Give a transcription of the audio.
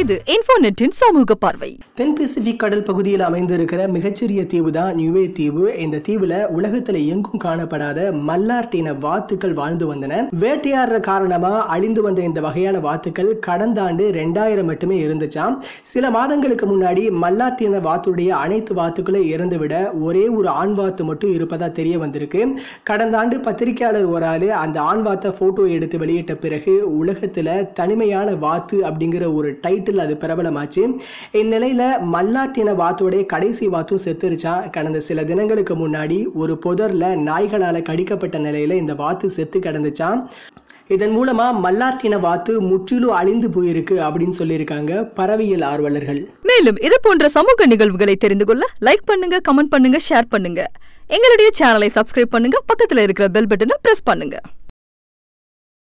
இது இன்ஃபோநெட்டின் சமூக பார்வை. தென் பசிபிக் கடல் பகுதியில் அமைந்திருக்கிற மிகச்சிறிய தீவு தான் நியூவே தீவு. இந்த தீவுல உலகத்துல எங்கும் காணப்படாத மல்லார்டின வாத்துக்கள் வாழ்ந்து வந்தன. வேட்டையாடுற காரணமா அழிந்து வந்த இந்த வகையான வாத்துக்கள் கடந்த ஆண்டு ரெண்டாயிரம் மட்டுமே இருந்துச்சாம் சில மாதங்களுக்கு முன்னாடி மல்லார்டின வாத்துடைய அனைத்து வாத்துக்களும் இறந்து விட ஒரே ஒரு ஆண் வாத்து மட்டும் இருப்பதா தெரிய வந்திருக்கு. கடந்த ஆண்டு பத்திரிகையாளர் ஒரு ஆளு அந்த ஆண் வாத்தை போட்டோ எடுத்து வெளியிட்ட பிறகு உலகத்துல தனிமையான வாத்து அப்படிங்கிற ஒரு டைட் டைட்டில் அது பிரபலமாச்சு. இந்நிலையில மல்லாட்டின வாத்துடைய கடைசி வாத்தும் செத்துருச்சான் கடந்த சில தினங்களுக்கு முன்னாடி ஒரு புதரில் நாய்களால கடிக்கப்பட்ட நிலையில இந்த வாத்து செத்து கிடந்துச்சான் இதன் மூலமா மல்லாட்டின வாத்து முற்றிலும் அழிந்து போயிருக்கு அப்படின்னு சொல்லியிருக்காங்க பறவையியல் ஆர்வலர்கள். மேலும் இது போன்ற சமூக நிகழ்வுகளை தெரிந்து கொள்ள லைக் பண்ணுங்க கமெண்ட் பண்ணுங்க ஷேர் பண்ணுங்க. எங்களுடைய சேனலை சப்ஸ்கிரைப் பண்ணுங்க பக்கத்துல இருக்கிற பெல் பட்டனை பிரஸ் பண்ணுங்க.